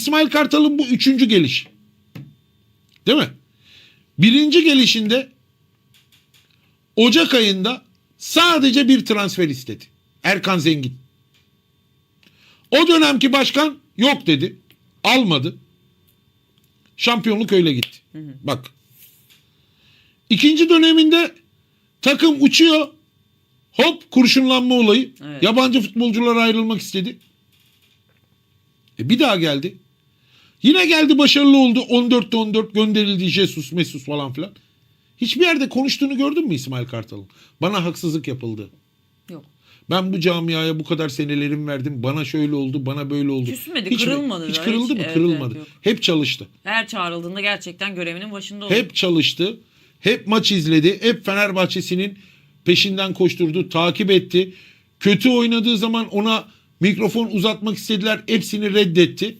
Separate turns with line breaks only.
İsmail Kartal'ın bu üçüncü geliş. Değil mi? Birinci gelişinde Ocak ayında sadece bir transfer istedi. Erkan Zengin. O dönemki başkan yok dedi. Almadı. Şampiyonluk öyle gitti. Bak. İkinci döneminde takım uçuyor. Hop kurşunlanma olayı.
Evet.
Yabancı futbolcular ayrılmak istedi. E bir daha geldi. Yine geldi başarılı oldu. 14'te 14 gönderildi Jesus, Mesus falan filan. Hiçbir yerde konuştuğunu gördün mü İsmail Kartal'ın? Bana haksızlık yapıldı.
Yok.
Ben bu camiaya bu kadar senelerimi verdim. Bana şöyle oldu, bana böyle oldu.
Küsmedi,
Hiç mi-
kırılmadı
Hiç
da,
kırıldı
hiç-
mı?
evet,
Kırılmadı.
evet.
Hep çalıştı.
Her çağrıldığında gerçekten görevinin başında oldu.
Hep çalıştı. Hep maç izledi. Hep Fenerbahçe'sinin peşinden koşturdu, takip etti. Kötü oynadığı zaman ona mikrofon uzatmak istediler. Hepsini reddetti.